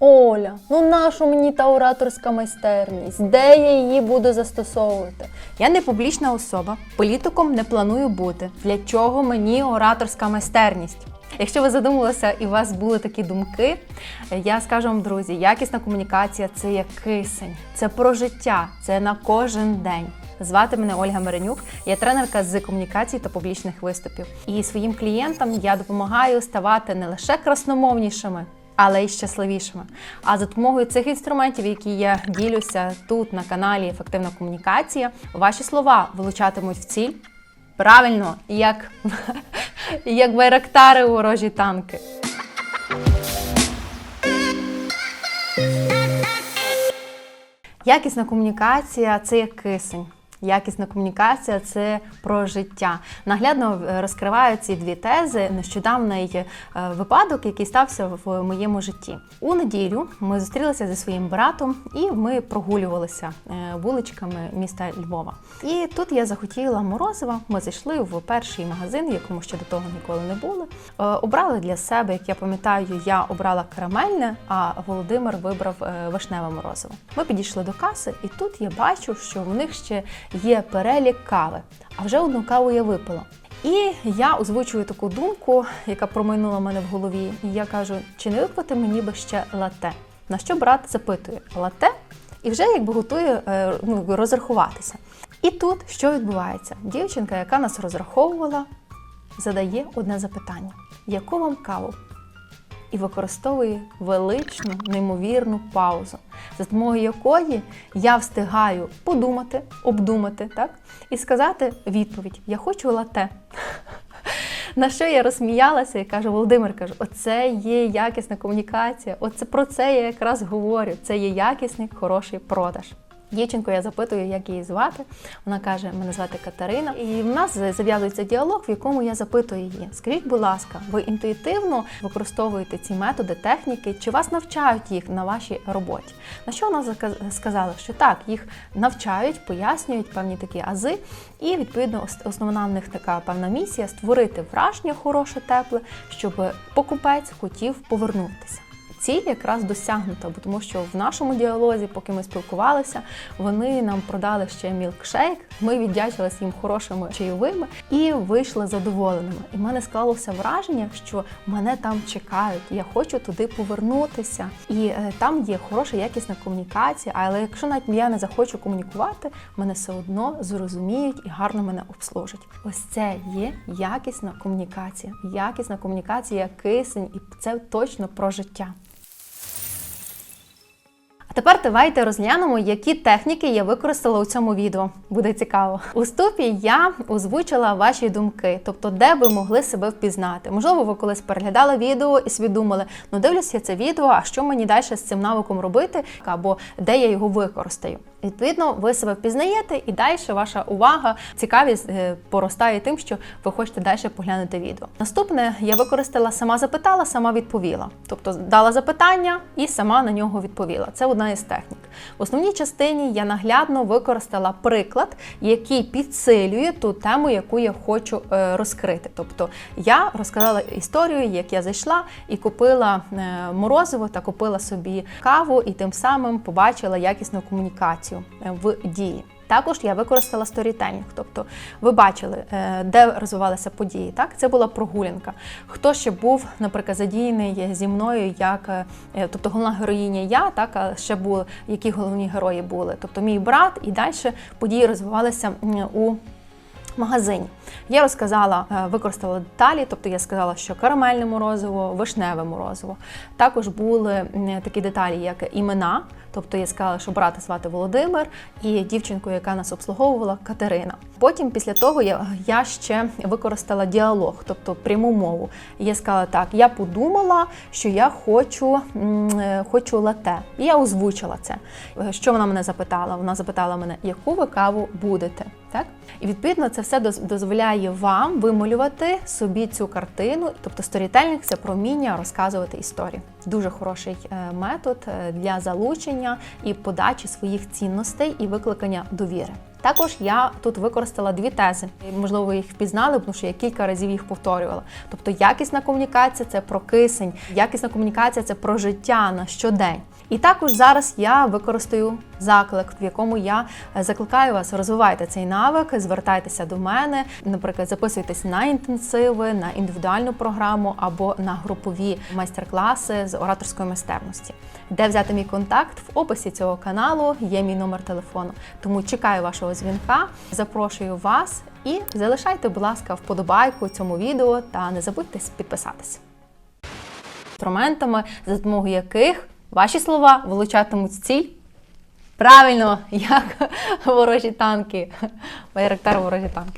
Оля, ну нащо мені та ораторська майстерність? Де я її буду застосовувати? Я не публічна особа, політиком не планую бути. Для чого мені ораторська майстерність? Якщо ви задумалися і у вас були такі думки, я скажу вам, друзі, якісна комунікація це як кисень, це про життя, це на кожен день. Звати мене Ольга Меренюк, я тренерка з комунікацій та публічних виступів. І своїм клієнтам я допомагаю ставати не лише красномовнішими, але й щасливішими. А за допомогою цих інструментів, які я ділюся тут на каналі Ефективна комунікація, ваші слова вилучатимуть в ціль правильно, як, як байрактари у ворожі танки. Якісна комунікація це як кисень. Якісна комунікація це про життя. Наглядно е, розкриваю ці дві тези. Нещодавний е, випадок, який стався в моєму житті. У неділю ми зустрілися зі своїм братом і ми прогулювалися е, вуличками міста Львова. І тут я захотіла морозива. Ми зайшли в перший магазин, якому ще до того ніколи не були. Обрали для себе, як я пам'ятаю, я обрала карамельне, а Володимир вибрав вишневе морозиво. Ми підійшли до каси, і тут я бачу, що в них ще є перелік кави. А вже одну каву я випила. І я озвучую таку думку, яка промайнула мене в голові. І я кажу: чи не випити мені би ще лате? На що брат запитує лате? І вже якби готує е, ну, розрахуватися. І тут що відбувається? Дівчинка, яка нас розраховувала, задає одне запитання: яку вам каву? І використовує величну, неймовірну паузу, за допомогою якої я встигаю подумати, обдумати, так? І сказати відповідь: Я хочу лате. На що я розсміялася і кажу, Володимир, кажу, оце є якісна комунікація, оце про це я якраз говорю. Це є якісний, хороший продаж. Дівчинку я запитую, як її звати. Вона каже, мене звати Катерина. І в нас зав'язується діалог, в якому я запитую її: скажіть, будь ласка, ви інтуїтивно використовуєте ці методи, техніки, чи вас навчають їх на вашій роботі? На що вона сказала, що так, їх навчають, пояснюють певні такі ази, і відповідно основна в них така певна місія створити враження хороше, тепле, щоб покупець хотів повернутися. Ціль якраз досягнута, бо тому що в нашому діалозі, поки ми спілкувалися, вони нам продали ще мілкшейк. Ми віддячилися їм хорошими чайовими і вийшли задоволеними. І в мене склалося враження, що мене там чекають. Я хочу туди повернутися. І е, там є хороша якісна комунікація. Але якщо навіть я не захочу комунікувати, мене все одно зрозуміють і гарно мене обслужать. Ось це є якісна комунікація. Якісна комунікація, кисень, і це точно про життя. Тепер давайте розглянемо, які техніки я використала у цьому відео. Буде цікаво. У ступі я озвучила ваші думки, тобто де ви могли себе впізнати. Можливо, ви колись переглядали відео і собі думали, ну дивлюся це відео, а що мені далі з цим навиком робити, або де я його використаю. Відповідно, ви себе впізнаєте, і далі ваша увага, цікавість е, поростає тим, що ви хочете далі поглянути відео. Наступне я використала сама запитала, сама відповіла. Тобто дала запитання і сама на нього відповіла. Це одна із технік. В основній частині я наглядно використала приклад, який підсилює ту тему, яку я хочу е, розкрити. Тобто я розказала історію, як я зайшла і купила е, морозиво та купила собі каву, і тим самим побачила якісну комунікацію е, в дії. Також я використала сторітелінг, тобто ви бачили, е, де розвивалися події. Так, це була прогулянка. Хто ще був, наприклад, задіяний зі мною, як е, тобто головна героїня я, так а ще були які головні герої були. Тобто мій брат, і далі події розвивалися у магазині. Я розказала, е, використала деталі, тобто я сказала, що карамельне морозиво, вишневе морозиво. Також були такі деталі, як імена. Тобто я сказала, що брата звати Володимир і дівчинку, яка нас обслуговувала, Катерина. Потім, після того, я, я ще використала діалог, тобто пряму мову. Я сказала так: я подумала, що я хочу, е, хочу лате. І я озвучила це. Е, Що вона мене запитала? Вона запитала мене, яку ви каву будете. Так? І відповідно це все дозволяє вам вималювати собі цю картину. Тобто сторітельник це про вміння розказувати історії. Дуже хороший е, метод е, для залучення і подачі своїх цінностей і викликання довіри. Також я тут використала дві тези. Можливо, ви їх впізнали, тому що я кілька разів їх повторювала. Тобто, якісна комунікація це про кисень, якісна комунікація це про життя на щодень. І також зараз я використаю заклик, в якому я е, закликаю вас розвивайте цей навик, звертайтеся до мене. Наприклад, записуйтесь на інтенсиви, на індивідуальну програму або на групові майстер-класи з ораторської майстерності. Де взяти мій контакт в описі цього каналу є мій номер телефону. Тому чекаю вашого дзвінка, запрошую вас і залишайте, будь ласка, вподобайку цьому відео та не забудьте підписатися. Інструментами, за допомогою яких ваші слова вилучатимуть ціль. Правильно, як ворожі танки, байрактар ворожі танки.